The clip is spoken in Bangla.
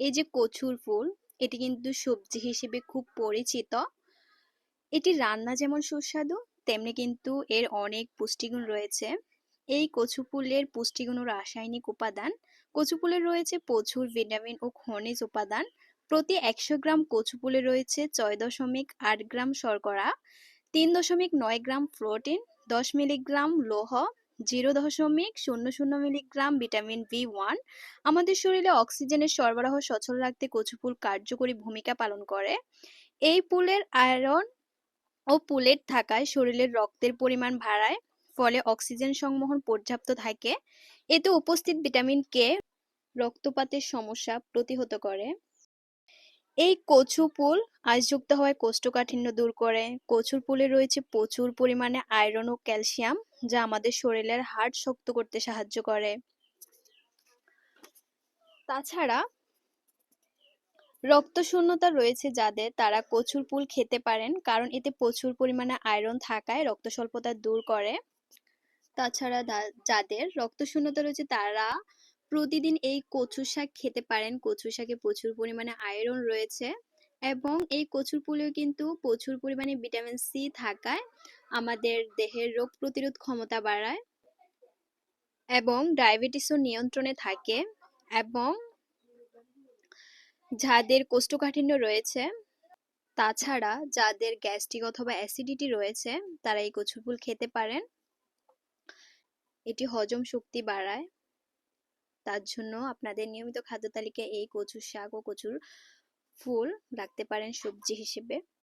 এই যে কচুর ফুল, এটি কিন্তু সবজি হিসেবে খুব পরিচিত। এটি রান্না যেমন সুস্বাদু, তেমনি কিন্তু এর অনেক পুষ্টিগুণ রয়েছে। এই কচু ফুলের পুষ্টিগুণ ও রাসায়নিক উপাদান, কচু ফুলে রয়েছে প্রচুর ভিটামিন ও খনিজ উপাদান। প্রতি একশো গ্রাম কচু ফুলে রয়েছে ছয় দশমিক আট গ্রাম শর্করা, তিন দশমিক নয় গ্রাম প্রোটিন, দশ মিলিগ্রাম লৌহ জিরো দশমিক শূন্য শূন্য মিলিগ্রাম ভিটামিন বি ওয়ান আমাদের শরীরে অক্সিজেনের সরবরাহ সচল রাখতে কচু ফুল কার্যকরী ভূমিকা পালন করে। এই ফুলের আয়রন ও পুলেট থাকায় শরীরের রক্তের পরিমাণ বাড়ায়, ফলে অক্সিজেন সংবহন পর্যাপ্ত থাকে। এতে উপস্থিত ভিটামিন কে রক্তপাতের সমস্যা প্রতিহত করে। এই কচু ফুল আঁশযুক্ত হওয়ায় কোষ্ঠকাঠিন্য দূর করে। কচুর পুলে রয়েছে প্রচুর পরিমাণে আয়রন ও ক্যালসিয়াম। যা আমাদের শরীরের হাড় শক্ত করতে সাহায্য করে। তাছাড়া রক্তশূন্যতা রয়েছে যাদের, তারা কচুর ফুল খেতে পারেন, কারণ এতে প্রচুর পরিমাণে আয়রন থাকায় রক্ত স্বল্পতা দূর করে। তাছাড়া যাদের রক্তশূন্যতা রয়েছে, তারা প্রতিদিন এই কচু শাক খেতে পারেন। কচু শাকে প্রচুর পরিমাণে আয়রন রয়েছে। এবং এই কচুর ফুলেও কিন্তু প্রচুর পরিমাণে ভিটামিন সি থাকায় আমাদের দেহের রোগ প্রতিরোধ ক্ষমতা বাড়ায় এবং ডায়াবেটিসও নিয়ন্ত্রণে থাকে এবং যাদের কোষ্ঠকাঠিন্য রয়েছে, তাছাড়া যাদের গ্যাস্ট্রিক অথবা অ্যাসিডিটি রয়েছে, তারা এই কচুর ফুল খেতে পারেন। এটি হজম শক্তি বাড়ায়। তার জন্য আপনাদের নিয়মিত খাদ্য তালিকায় এই কচুর শাক ও কচুর ফুল রাখতে পারেন সবজি হিসেবে।